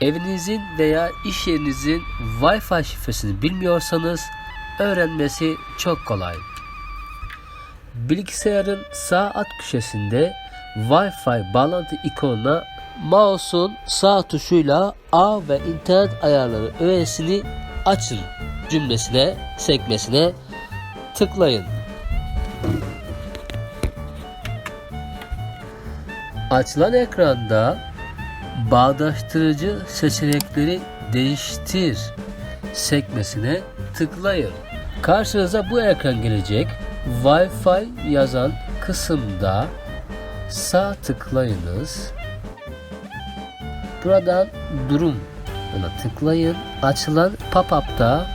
Evinizin veya iş yerinizin Wi-Fi şifresini bilmiyorsanız öğrenmesi çok kolay. Bilgisayarın sağ alt köşesinde Wi-Fi bağlantı ikonuna mouse'un sağ tuşuyla A ve internet ayarları öğesini açın cümlesine, sekmesine tıklayın. Açılan ekranda bağdaştırıcı seçenekleri değiştir sekmesine tıklayın. Karşınıza bu ekran gelecek. Wi-Fi yazan kısımda sağ tıklayınız. Buradan durum ona tıklayın. Açılan pop-up'ta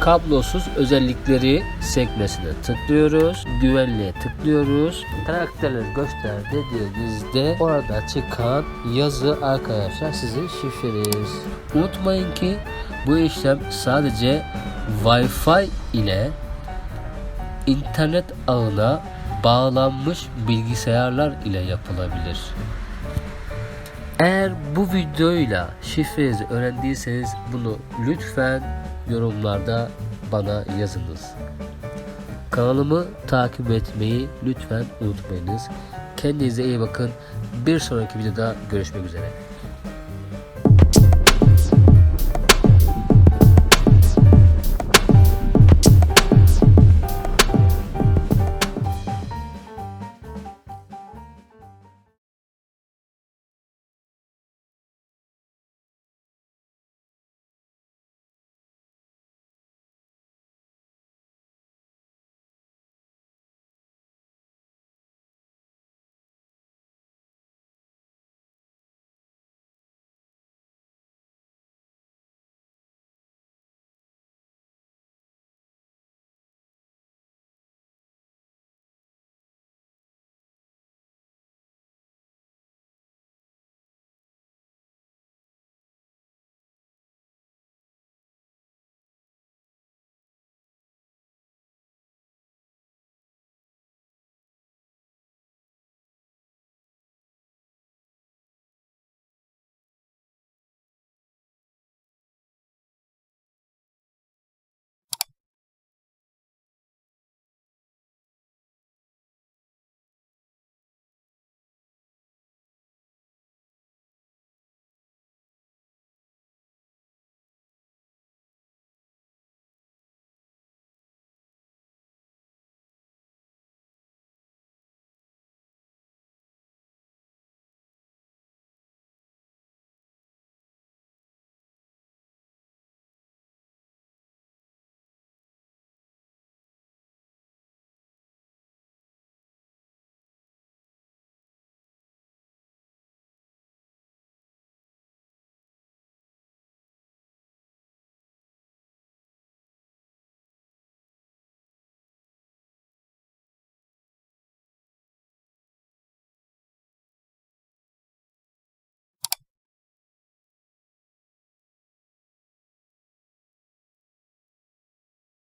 kablosuz özellikleri sekmesine tıklıyoruz. Güvenliğe tıklıyoruz. Karakterleri göster dediğinizde orada çıkan yazı arkadaşlar sizin şifreniz. Unutmayın ki bu işlem sadece Wi-Fi ile internet ağına bağlanmış bilgisayarlar ile yapılabilir. Eğer bu videoyla şifrenizi öğrendiyseniz bunu lütfen yorumlarda bana yazınız. Kanalımı takip etmeyi lütfen unutmayınız. Kendinize iyi bakın. Bir sonraki videoda görüşmek üzere.